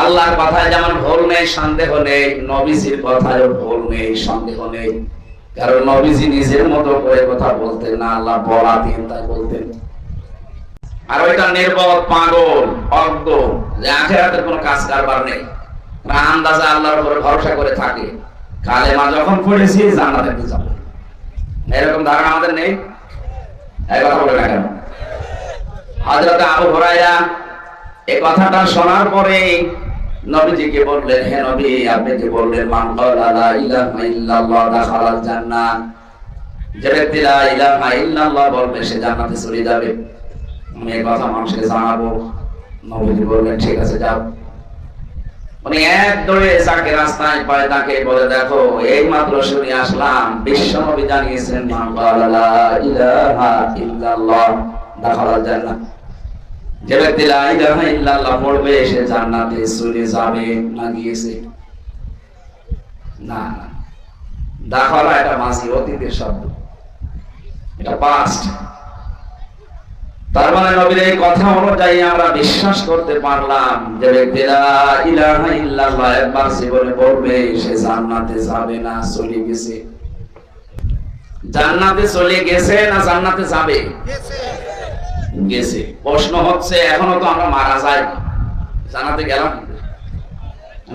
আল্লাহর কথায় যেমন ভুল নেই, সন্দেহ নেই, নবীজির কথায় ভুল নেই, সন্দেহ নেই। কারণ নবীজি নিজের মতো করে কথা বলতেন না, আল্লাহ বলাতেন তাই বলতেন। আর ওইটা নির্বোধ পাগল, অজ্ঞ, যে আখেরাতের কোনো কাজ কারবার নেই আন্দাজে আল্লাহর উপরে ভরসা করে থাকে। কালেমা যখন পড়েছি, জান্নাতে যাবে। এরকম ধারণা আমাদের নেই? এই কথা বলে না কেন? হযরত আবু হুরায়রা এই কথাটা শোনার পরে নবীজিকে বললেন, হে নবী, আপনি যে বললেন, মান লা ইলাহা ইল্লাল্লাহ দাখালাল জান্নাহ যে ব্যক্তি লা ইলাহা ইল্লাল্লাহ বলবে, সে জান্নাতে চলে যাবে। আমি এই কথা মানুষকে জানাব। নবীজি বললেন, ঠিক আছে, যাও। উনি এক দৌড়ে যাকে রাস্তায় পায় তাকে বলে, দেখো এই মাত্র শুনে আসলাম, বিশ্ব নবী জানিয়েছেন, মান লা ইলাহা ইল্লাল্লাহ দাখালাল জান্নাহ যে ব্যক্তি পড়বে, সে জান্নাতে চলে যাবে, না গিয়েছে। না না। এটা মাঝি অতীতের শব্দ। এটা পাস্ট তার মানে নবীর এই কথা অনুযায়ী আমরা বিশ্বাস করতে পারলাম যে ব্যক্তি লা ইলাহা ইল্লাল্লাহ একবার জীবনে পড়বে, সে জান্নাতে যাবে না, চলে গেছে। জান্নাতে চলে গেছে না জান্নাতে যাবে? গেছে। প্রশ্ন হচ্ছে, এখনও তো আমরা মারা যাই জানাতে গেলাম।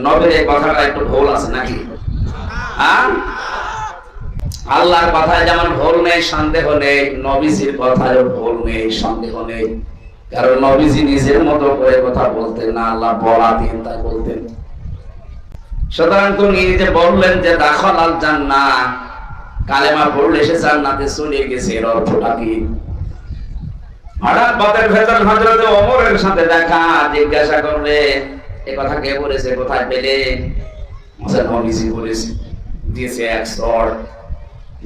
নবীর এই কথাটা একটু ভুল আছে নাকি? হ্যাঁ? আল্লাহর কথায় যেমন নেই, সন্দেহ নেই, নবীজির কথায় নেই, সন্দেহ নেই। কারণ নবীজি নিজের মতো করে কথা বলতেন না, আল্লাহ বলাতেন তাই বলতেন। সুতরাং তুমি যে বললেন যে দাখল আল জান্না কালেমা পড়লে সে জান্নাতে চলে গেছে, এর অর্থটা কি? হঠাৎ পথের ভেতর হজরত সাথে দেখা, জিজ্ঞাসা করলে, এ কথা কে বলেছে? কোথায় পেলে? বলেছে, দিয়েছে এক স্তর।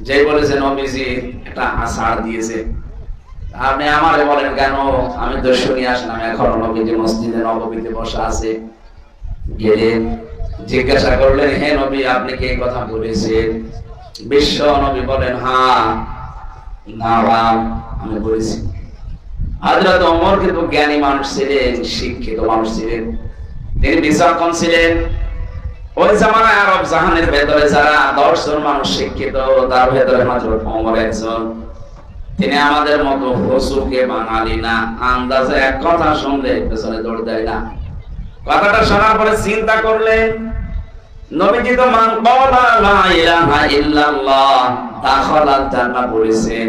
যে বলেছে, নবীজি, একটা দিয়েছে। আপনি বলেন কেন? আমি তো শুনি আসলাম নবীজি মসজিদে বসা আছে। গেলে জিজ্ঞাসা করলেন, হে নবী, আপনি কি? কথা বলেছেন। বিশ্ব নবী বলেন হ্যাঁ না, আমি বলেছি। হযরত ওমর কিন্তু জ্ঞানী মানুষ ছিলেন, শিক্ষিত মানুষ ছিলেন। তিনি বিচক্ষণ ছিলেন। ওই জামানায় আরব জাহানের ভেতরে যারা দশজন মানুষ শিক্ষিত, তার ভেতরে হযরত ওমর একজন। তিনি আমাদের মতো হসুকে বাঙালি না, আন্দাজে এক কথা শুনলে পেছনে দৌড় দেয় না। কথাটা শোনার পরে চিন্তা করলেন নবীজি তো মান ক্বালা লা ইলাহা ইল্লাল্লাহ, দাখালাল জান্নাহ বলেছেন।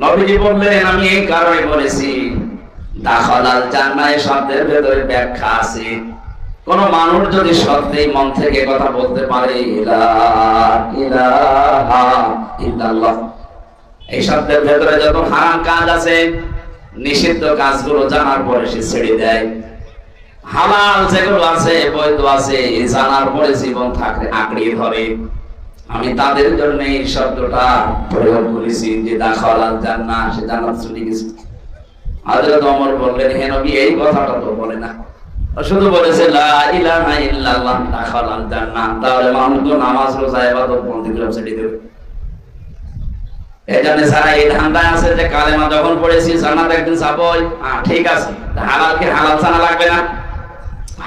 নবীজি বললেন, আমি এই কারণে বলেছি, দাখলাল জান্নাহ শব্দের ভেতরে ব্যাখ্যা আছে। কোন মানুষ যদি সত্যিই মন থেকে কথা বলতে পারে এই শব্দের ভেতরে যত হারাম কাজ আছে, নিষিদ্ধ কাজগুলো জানার পরে সে ছেড়ে দেয়। হালাল যেগুলো আছে, বৈধ আছে, জানার পরে জীবন থাকলে আঁকড়িয়ে ধরে। আমি তাদের জন্য এই শব্দটা প্রয়োগ করেছি যে দাখালাল জান্নাহ, সে জান্নাত চলে গেছে। হযরত ওমর বললেন, হে নবী, এই কথাটা তো বলে না। শুধু বলেছে, লা ইলাহা ইল্লাল্লাহ দাখালাল জান্নাহ। তাহলে মানুষ তো নামাজ, রোজা, ইবাদত বন্ধ করে ছেড়ে দেবে। এজন্য যারা এই ধান্দায় আছে যে কালেমা যখন পড়েছি, জান্নাত একদিন যাবই ঠিক আছে। হালালকে হালাল জানা লাগবে না।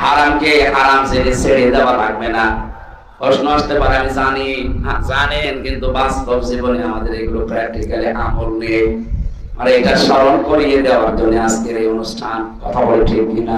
হারামকে হারাম ছেড়ে ছেড়ে দেওয়া লাগবে না। প্রশ্ন আসতে পারে আমি জানি। হ্যাঁ, জানেন কিন্তু বাস্তব জীবনে আমাদের এগুলো প্র্যাকটিক্যালি আমল নেই। আর এটা স্মরণ করিয়ে দেওয়ার জন্য আজকের এই অনুষ্ঠান। কথা বলে ঠিক কিনা?